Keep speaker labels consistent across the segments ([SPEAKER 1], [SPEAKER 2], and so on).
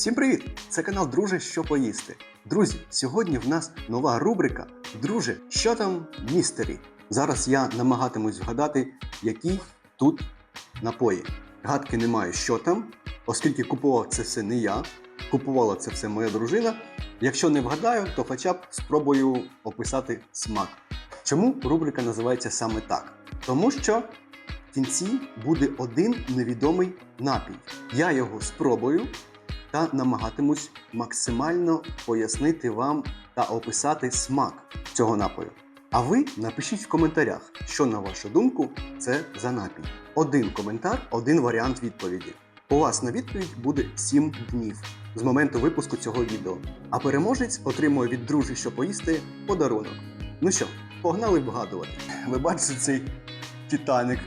[SPEAKER 1] Всім привіт! Це канал Друже, що поїсти. Друзі, сьогодні в нас нова рубрика Друже, що там містері. Зараз я намагатимусь вгадати, які тут напої. Гадки не маю, що там, оскільки купував це все не я, купувала це все моя дружина. Якщо не вгадаю, то хоча б спробую описати смак. Чому рубрика називається саме так? Тому що в кінці буде один невідомий напій. Я його спробую та намагатимусь максимально пояснити вам та описати смак цього напою. А ви напишіть в коментарях, що на вашу думку це за напій. Один коментар, один варіант відповіді. У вас на відповідь буде 7 днів з моменту випуску цього відео. А переможець отримує від дружі, що поїсти подарунок. Ну що, погнали вгадувати. Ви бачите цей Титаник.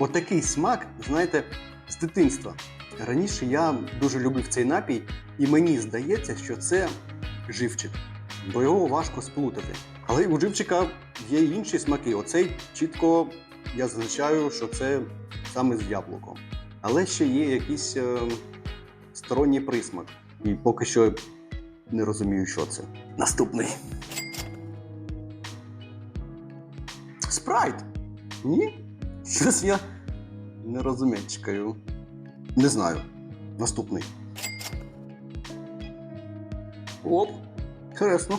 [SPEAKER 1] Отакий смак, знаєте, з дитинства. Раніше я дуже любив цей напій, і мені здається, що це живчик, бо його важко сплутати. Але у живчика є й інші смаки. Оцей чітко я зазначаю, що це саме з яблуком. Але ще є якийсь е, сторонній присмак. І поки що не розумію, що це. Наступний. Спрайт. Ні? Щось я не розумію. Не знаю. Наступний. Оп. Інтересно.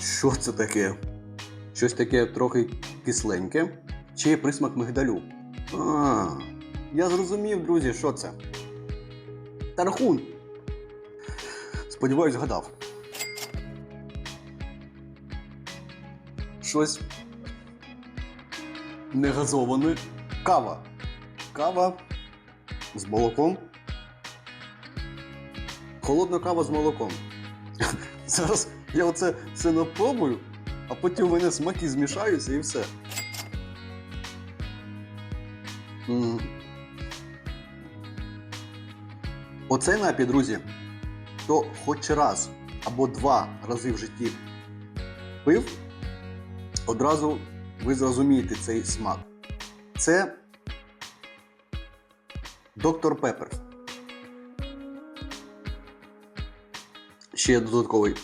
[SPEAKER 1] Що це таке? Щось таке трохи кисленьке. Чи присмак мигдалю? А, я зрозумів, друзі, що це. Тархун. Сподіваюсь, згадав. Щось не газоване. Кава. Кава з молоком. Холодна кава з молоком. Зараз я оце все напробую, а потім у мене смаки змішаються і все. Оцей напій, друзі, хто хоч раз або два рази в житті пив, одразу ви зрозумієте цей смак. Це доктор Пеппер. Ще додатковий,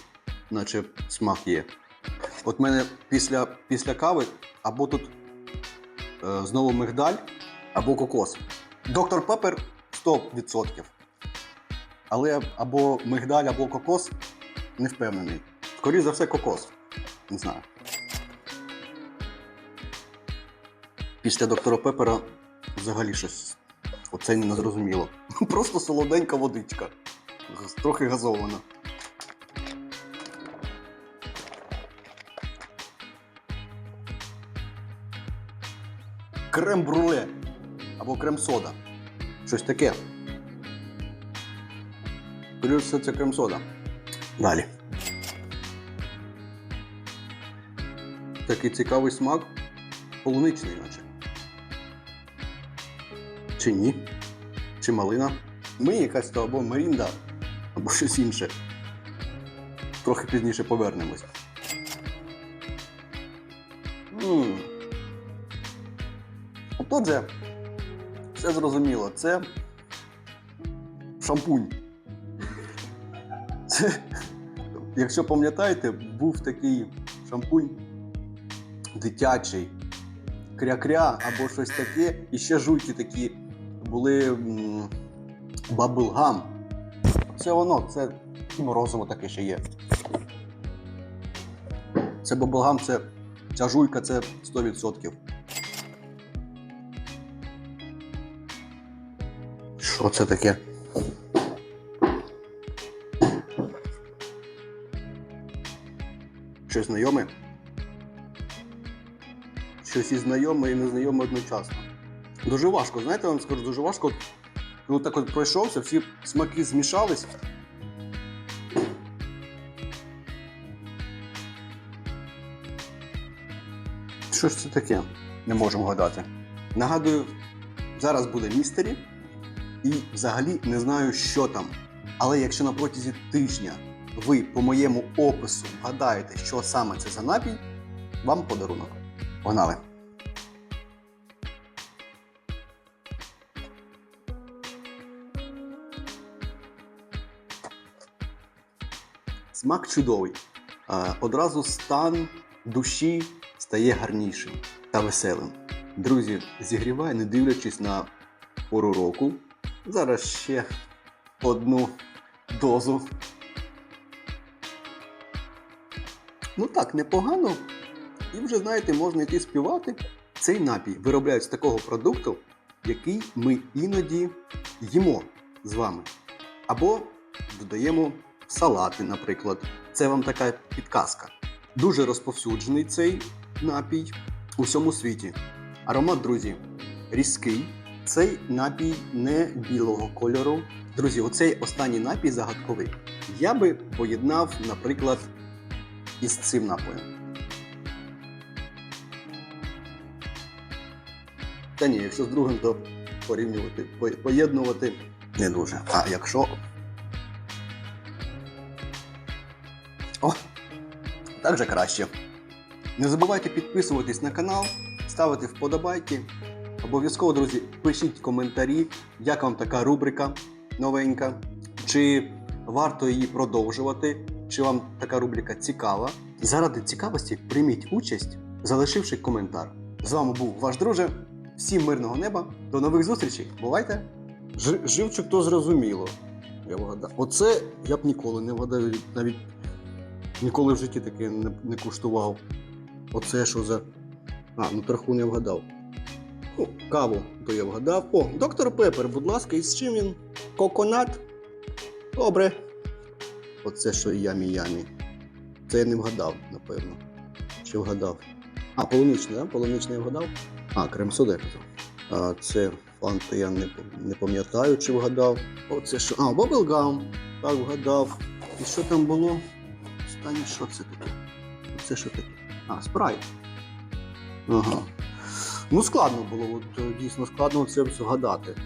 [SPEAKER 1] наче смак є. От в мене після, після кави або тут е, знову мигдаль, або кокос. Доктор Пеппер 100%. Але або мигдаль, або кокос не впевнений. Скоріше за все, кокос. Не знаю. Після доктора Пепера взагалі щось оце не зрозуміло. Просто солоденька водичка. Трохи газована. Крем-бруле або крем-сода. Щось таке. Все, це крем-сода. Далі. Такий цікавий смак. Полуничний, наче. Чи ні? Чи малина? Мені якась то або Мерінда, або щось інше. Трохи пізніше повернемось. Отже, все зрозуміло. Це шампунь. Це, якщо пам'ятаєте, був такий шампунь дитячий, кря-кря або щось таке. І ще жуйки такі були баблгам. Це воно, це морозиво таке ще є. Це баблгам, це ця жуйка, це 100%. Що це таке? Щось знайоме? Щось і знайоме, і незнайоме одночасно. Дуже важко, знаєте, вам скажу, дуже важко. Ну так от пройшовся, всі смаки змішались. Що ж це таке? Не можемо гадати. Нагадую, зараз буде містері, і взагалі не знаю, що там. Але якщо на протязі тижня ви по моєму опису вгадаєте, що саме це за напій, вам подарунок. Погнали! Смак чудовий. Одразу стан душі стає гарнішим та веселим. Друзі, зігріває, не дивлячись на пору року. Зараз ще одну дозу. Ну так, непогано. І вже, знаєте, можна йти співати. Цей напій виробляють з такого продукту, який ми іноді їмо з вами. Або додаємо салати, наприклад. Це вам така підказка. Дуже розповсюджений цей напій у всьому світі. Аромат, друзі, різкий. Цей напій не білого кольору. Друзі, оцей останній напій загадковий. Я би поєднав, наприклад, із цим напоєм. Та ні, якщо з другим, то порівнювати, поєднувати не дуже. А якщо. Так же краще. Не забувайте підписуватись на канал, ставити вподобайки. Обов'язково, друзі, пишіть коментарі, як вам така рубрика новенька, чи варто її продовжувати, чи вам така рубрика цікава. Заради цікавості прийміть участь, залишивши коментар. З вами був ваш друже. Всім мирного неба. До нових зустрічей. Бувайте! Живчик то зрозуміло. Я вгадав. Оце я б ніколи не вгадав, навіть ніколи в житті таке не, не куштував. Оце що за. А, ну трохи не вгадав. Ну, каву то я вгадав. О, доктор Пепер, будь ласка, і з чим він? Коконат? Добре. Оце що ямі ямі. Це я не вгадав, напевно. Чи вгадав? А, полуничний, так? Полуничний я вгадав? А, крем-сода. А, це фанта я не, не пам'ятаю, чи вгадав. Оце що? А, баблгам. Так, вгадав. І що там було? Останнє, що це таке? Це що таке? А, спрайт. Ага. Ну, складно було, от, е, дійсно складно це згадати.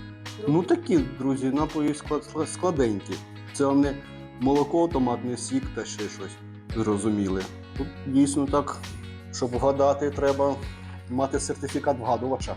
[SPEAKER 1] Ну такі, друзі, напої склад, склад- складенькі. Це вам не молоко, томатний сік та ще щось зрозуміле. Тут дійсно так, щоб вгадати, треба мати сертифікат вгадувача.